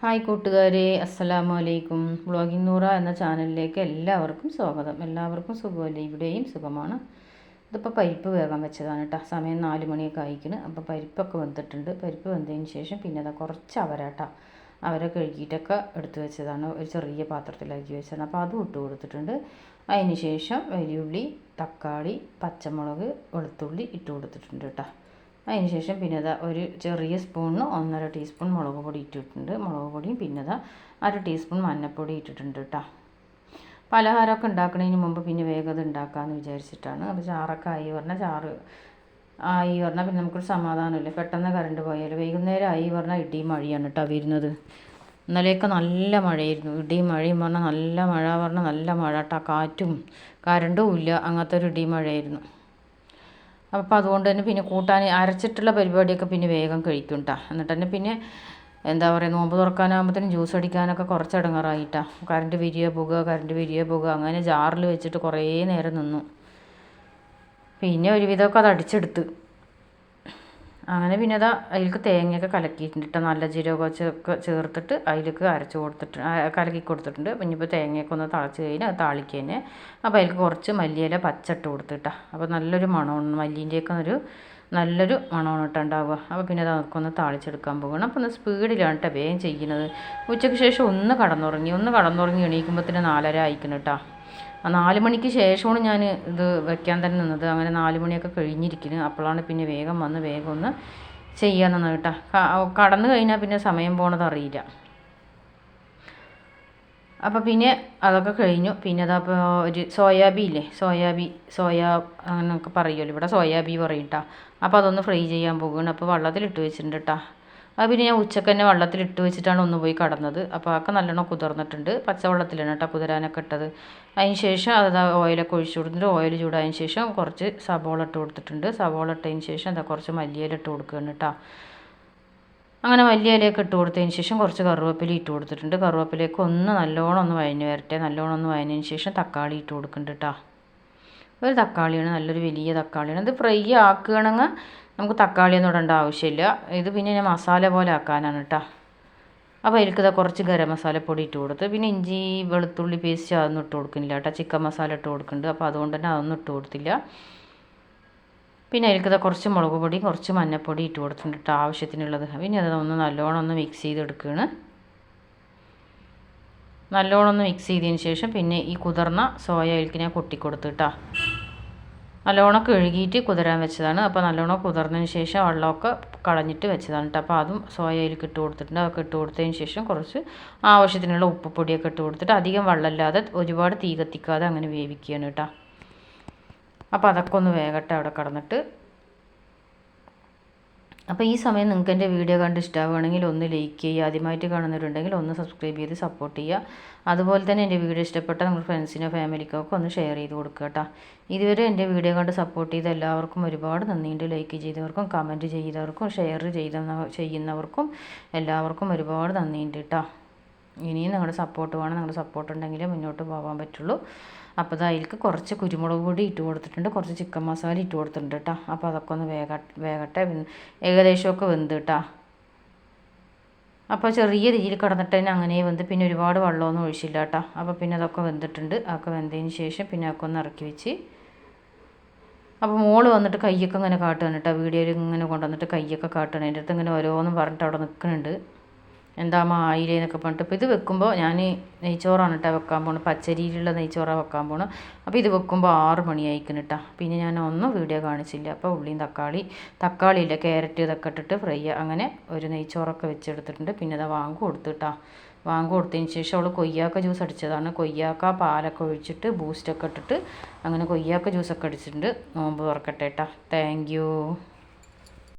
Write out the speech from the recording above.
Hi കൂട്ടുകാരെ അസ്സലാമു അലൈക്കും. ബ്ലോഗിംഗ് നൂറ എന്ന ചാനലിലേക്ക് എല്ലാവർക്കും സ്വാഗതം. എല്ലാവർക്കും സുഖമല്ലേ? ഇവിടെയും സുഖമാണ്. ഇതിപ്പോൾ പരിപ്പ് വേഗം വെച്ചതാണ് കേട്ടോ സമയം നാല് മണിയൊക്കെ ആയിക്കണ്. അപ്പോൾ പരിപ്പൊക്കെ വെന്തിട്ടുണ്ട്. പരിപ്പ് വെന്തതിന് ശേഷം പിന്നെ അതാ കുറച്ച് അവരാട്ട അവരെ കഴുകിയിട്ടൊക്കെ എടുത്തു വെച്ചതാണ്. ഒരു ചെറിയ പാത്രത്തിലാക്കി വെച്ചതാണ്. അപ്പോൾ അതും ഇട്ട് കൊടുത്തിട്ടുണ്ട്. അതിന് ശേഷം വലിയുള്ളി തക്കാളി പച്ചമുളക് വെളുത്തുള്ളി ഇട്ട് കൊടുത്തിട്ടുണ്ട് കേട്ടോ അതിന് ശേഷം പിന്നെ അതാ ഒരു ചെറിയ സ്പൂണിന് ഒന്നര ടീസ്പൂൺ മുളക് പൊടി ഇട്ടിട്ടുണ്ട്. മുളക് പൊടിയും പിന്നെ അതാ അര ടീസ്പൂൺ മഞ്ഞൾപ്പൊടി ഇട്ടിട്ടുണ്ട് കേട്ടോ പലഹാരമൊക്കെ ഉണ്ടാക്കുന്നതിന് മുമ്പ് പിന്നെ വേഗം അത് ഉണ്ടാക്കാമെന്ന് വിചാരിച്ചിട്ടാണ്. അപ്പോൾ ചാറൊക്കെ ആയി പറഞ്ഞാൽ ചാറ് ആയി പറഞ്ഞാൽ പിന്നെ നമുക്കൊരു സമാധാനമില്ല. പെട്ടെന്ന് കറണ്ട് പോയാൽ വൈകുന്നേരം ആയി പറഞ്ഞാൽ ഇടിയും മഴയാണ് കേട്ടോ വരുന്നത്. ഇന്നലെയൊക്കെ നല്ല മഴയായിരുന്നു. ഇടിയും മഴയും പറഞ്ഞാൽ നല്ല മഴ പറഞ്ഞാൽ നല്ല മഴ കേട്ടോ കാറ്റും കറണ്ടും ഇല്ല. അങ്ങനത്തെ ഒരു ഇടിയും മഴയായിരുന്നു. അപ്പം അതുകൊണ്ട് തന്നെ പിന്നെ കൂട്ടാൻ അരച്ചിട്ടുള്ള പരിപാടിയൊക്കെ പിന്നെ വേഗം കഴിക്കും കേട്ടോ എന്നിട്ട് തന്നെ പിന്നെ എന്താ പറയുക നോമ്പ് തുറക്കാനാകുമ്പോഴത്തേനും ജ്യൂസ് അടിക്കാനൊക്കെ കുറച്ച് അടങ്ങാറായിട്ടാണ് കറണ്ട് വിരിയ പോകുക കറണ്ട് വിരിയ പുക അങ്ങനെ ജാറിൽ വെച്ചിട്ട് കുറേ നേരം നിന്നു. പിന്നെ ഒരുവിധമൊക്കെ അത് അടിച്ചെടുത്ത് അങ്ങനെ പിന്നെ അതാ അതിലേക്ക് തേങ്ങയൊക്കെ കലക്കിയിട്ടുണ്ട് നല്ല ജീരകമൊക്കെ ചേർത്തിട്ട് അതിലേക്ക് അരച്ച് കൊടുത്തിട്ട് കലക്കി കൊടുത്തിട്ടുണ്ട്. പിന്നെ ഇപ്പോൾ തേങ്ങയൊക്കെ ഒന്ന് തളച്ച് കഴിഞ്ഞാൽ അത് താളിക്കുക അപ്പോൾ അതിലേക്ക് കുറച്ച് മല്ലിയില പച്ചട്ട് കൊടുത്തിട്ടാ അപ്പോൾ നല്ലൊരു മണമാണ്. മല്ലീന്റെയൊക്കെ ഒരു നല്ലൊരു മണമാണ് കേട്ടോ ഉണ്ടാവുക. അപ്പോൾ പിന്നെ അത് അവർക്കൊന്ന് താളിച്ചെടുക്കാൻ പോകണം അപ്പോൾ ഒന്ന് സ്പീഡിലാണ് കേട്ടോ വേഗം ചെയ്യുന്നത്. ഉച്ചയ്ക്ക് ശേഷം ഒന്ന് കടന്നുറങ്ങി. ഒന്ന് കടന്നുറങ്ങി എണീക്കുമ്പോഴത്തേന് നാലര ആയിക്കണം കേട്ടോ. ആ നാല് മണിക്ക് ശേഷമാണ് ഞാൻ ഇത് വെക്കാൻ തന്നെ നിന്നത്. അങ്ങനെ നാല് മണിയൊക്കെ കഴിഞ്ഞിരിക്കുന്നു. അപ്പോഴാണ് പിന്നെ വേഗം വന്ന് വേഗം ഒന്ന് ചെയ്യാൻ നിന്നത് കേട്ടോ. കടന്നു കഴിഞ്ഞാൽ പിന്നെ സമയം പോണത് അപ്പോൾ പിന്നെ അതൊക്കെ കഴിഞ്ഞു. പിന്നെ അതപ്പോൾ ഒരു സോയാബി ഇല്ലേ സോയാബി സോയാ അങ്ങനെയൊക്കെ പറയുമല്ലോ ഇവിടെ സോയാബി പറയും കേട്ടോ അപ്പോൾ അതൊന്ന് ഫ്രൈ ചെയ്യാൻ പോകുകയാണ് അപ്പോൾ വെള്ളത്തിലിട്ട് വെച്ചിട്ടുണ്ട് കേട്ടോ അത് പിന്നെ ഞാൻ ഉച്ചയ്ക്ക് തന്നെ വെള്ളത്തിലിട്ട് വെച്ചിട്ടാണ് ഒന്ന് പോയി കടന്നത്. അപ്പോൾ അതൊക്കെ നല്ലോണം കുതിർന്നിട്ടുണ്ട്. പച്ചവെള്ളത്തിലാണ് കേട്ടോ കുതിരാനൊക്കെ ഇട്ടത്. അതിന് ശേഷം അത് ഓയിലൊക്കെ ഒഴിച്ച് കൊടുത്തിട്ട് ഓയിൽ ചൂടായതിന് ശേഷം കുറച്ച് സബോള ഇട്ട് കൊടുത്തിട്ടുണ്ട്. സബോള ഇട്ടതിന് ശേഷം എന്താ കുറച്ച് മല്ലിയില ഇട്ട് കൊടുക്കുകയാണ് കേട്ടോ അങ്ങനെ വലിയ ഇലയൊക്കെ ഇട്ട് കൊടുത്തതിന് ശേഷം കുറച്ച് കറുവേപ്പില ഇട്ട് കൊടുത്തിട്ടുണ്ട്. കറുവേപ്പിലയൊക്കെ ഒന്ന് നല്ലോണം ഒന്ന് വഴഞ്ഞ് വരട്ടെ. നല്ലോണം ഒന്ന് വഴഞ്ഞതിന് ശേഷം തക്കാളി ഇട്ട് കൊടുക്കുന്നുണ്ട് കേട്ടോ ഒരു തക്കാളിയാണ് നല്ലൊരു വലിയ തക്കാളിയാണ്. ഇത് ഫ്രൈ ആക്കുകയാണെങ്കിൽ നമുക്ക് തക്കാളിയൊന്നും ഇടേണ്ട ആവശ്യമില്ല. ഇത് പിന്നെ ഞാൻ മസാല പോലെ ആക്കാനാണ് കേട്ടോ അപ്പോൾ ഇതാ കുറച്ച് ഗരം മസാലപ്പൊടി ഇട്ട് കൊടുത്ത് പിന്നെ ഇഞ്ചി വെളുത്തുള്ളി പേസ്റ്റ് അതൊന്നും ഇട്ട് കൊടുക്കുന്നില്ല കേട്ടോ ചിക്കൻ മസാല ഇട്ട് കൊടുക്കുന്നുണ്ട്. അപ്പോൾ അതുകൊണ്ട് തന്നെ അതൊന്നും ഇട്ട് കൊടുത്തില്ല. പിന്നെ അതിലേക്ക് കുറച്ച് മുളക് പൊടി കുറച്ച് മഞ്ഞൾപ്പൊടി ഇട്ട് കൊടുത്തിട്ടുണ്ട് കേട്ടോ ആവശ്യത്തിനുള്ളത്. പിന്നെ അത് ഒന്ന് നല്ലോണം ഒന്ന് മിക്സ് ചെയ്തെടുക്കുകയാണ് നല്ലോണം ഒന്ന് മിക്സ് ചെയ്തതിന് ശേഷം പിന്നെ ഈ കുതിർന്ന സോയ അതിലേക്ക് ഞാൻ കേട്ടോ. നല്ലോണം കഴുകിയിട്ട് കുതിരാൻ വെച്ചതാണ്. അപ്പോൾ നല്ലോണം കുതിർന്നതിന് ശേഷം വെള്ളമൊക്കെ കളഞ്ഞിട്ട് വെച്ചതാണ് കേട്ടോ. അപ്പോൾ അതും സോയയിലേക്ക് ഇട്ട് കൊടുത്തിട്ടുണ്ട്. അതൊക്കെ ഇട്ട് കൊടുത്തതിന് ശേഷം കുറച്ച് ആവശ്യത്തിനുള്ള ഉപ്പ് പൊടിയൊക്കെ ഇട്ട് കൊടുത്തിട്ട് അധികം വെള്ളമില്ലാതെ ഒരുപാട് തീ കത്തിക്കാതെ അങ്ങനെ വേവിക്കുകയാണ് കേട്ടോ. അപ്പോൾ അതൊക്കെ ഒന്ന് വേഗട്ടെ അവിടെ കടന്നിട്ട്. അപ്പോൾ ഈ സമയം നിങ്ങൾക്ക് എന്റെ വീഡിയോ കണ്ട് ഇഷ്ടമാവുകയാണെങ്കിൽ ഒന്ന് ലൈക്ക് ചെയ്യുക. ആദ്യമായിട്ട് കാണുന്നവരുണ്ടെങ്കിൽ ഒന്ന് സബ്സ്ക്രൈബ് ചെയ്ത് സപ്പോർട്ട് ചെയ്യുക. അതുപോലെ തന്നെ എന്റെ വീഡിയോ ഇഷ്ടപ്പെട്ട നമ്മുടെ ഫ്രണ്ട്സിനോ ഫാമിലിക്കോ ഒക്കെ ഒന്ന് ഷെയർ ചെയ്ത് കൊടുക്കുക കേട്ടോ. ഇതുവരെ എന്റെ വീഡിയോ കണ്ട് സപ്പോർട്ട് ചെയ്ത എല്ലാവർക്കും ഒരുപാട് നന്ദിയുണ്ട്. ലൈക്ക് ചെയ്തവർക്കും കമന്റ് ചെയ്തവർക്കും ഷെയർ ചെയ്ത ചെയ്യുന്നവർക്കും എല്ലാവർക്കും ഒരുപാട് നന്ദിയുണ്ട് കേട്ടോ. ഇനിയും നിങ്ങളുടെ സപ്പോർട്ട് വേണം. നിങ്ങളുടെ സപ്പോർട്ട് ഉണ്ടെങ്കിലേ മുന്നോട്ട് പോകാൻ പറ്റുള്ളൂ. അപ്പോൾ അത് അതിലേക്ക് കുറച്ച് കുരുമുളക് പൊടി ഇട്ട് കൊടുത്തിട്ടുണ്ട്. കുറച്ച് ചിക്കൻ മസാല ഇട്ട് കൊടുത്തിട്ടുണ്ട് കേട്ടോ അപ്പോൾ അതൊക്കെ ഒന്ന് വേഗ വേഗട്ടെ ഏകദേശമൊക്കെ വെന്ത് കേട്ടോ അപ്പോൾ ചെറിയ രീതിയിൽ കിടന്നിട്ട് തന്നെ അങ്ങനെ വെന്ത് പിന്നെ ഒരുപാട് വെള്ളമൊന്നും ഒഴിച്ചില്ല കേട്ടോ അപ്പോൾ പിന്നെ അതൊക്കെ വെന്തിട്ടുണ്ട്. അതൊക്കെ വെന്തതിന് ശേഷം പിന്നെ അതൊക്കെ ഒന്ന് ഇറക്കി വെച്ച്. അപ്പോൾ മോൾ വന്നിട്ട് കയ്യൊക്കെ ഇങ്ങനെ കാട്ടുകയാണ് കേട്ടോ വീഡിയോയിൽ ഇങ്ങനെ കൊണ്ടുവന്നിട്ട് കയ്യൊക്കെ കാട്ടുകയാണ് എന്റെ അടുത്ത് ഇങ്ങനെ ഓരോന്നും പറഞ്ഞിട്ട് അവിടെ നിൽക്കുന്നുണ്ട് എന്താ മായില എന്നൊക്കെ പറഞ്ഞിട്ട് അപ്പോൾ ഇത് വെക്കുമ്പോൾ ഞാൻ നെയ്ച്ചോറാണ് കേട്ടോ വെക്കാൻ പോകുന്നത് പച്ചരിയിലുള്ള നെയ്ച്ചോറാണ് വെക്കാൻ പോകുന്നത് അപ്പോൾ ഇത് വെക്കുമ്പോൾ ആറ് മണിയായിരിക്കും കേട്ടോ പിന്നെ ഞാൻ ഒന്നും വീഡിയോ കാണിച്ചില്ല. അപ്പോൾ ഉള്ളിയും തക്കാളി തക്കാളിയില്ല ക്യാരറ്റ് ഇതൊക്കെ ഇട്ടിട്ട് ഫ്രൈ അങ്ങനെ ഒരു നെയ്ച്ചോറൊക്കെ വെച്ചെടുത്തിട്ടുണ്ട്. പിന്നെ അത് വാങ്ങി കൊടുത്തു കേട്ടോ വാങ്ങ് കൊടുത്തതിന് ശേഷം അവൾ കൊയ്യാക്ക ജ്യൂസ് അടിച്ചതാണ്. കൊയ്യാക്ക പാലൊക്കെ ഒഴിച്ചിട്ട് ബൂസ്റ്റൊക്കെ ഇട്ടിട്ട് അങ്ങനെ കൊയ്യാക്ക ജ്യൂസൊക്കെ അടിച്ചിട്ടുണ്ട്. നോമ്പ് തുറക്കട്ടെ കേട്ടോ താങ്ക്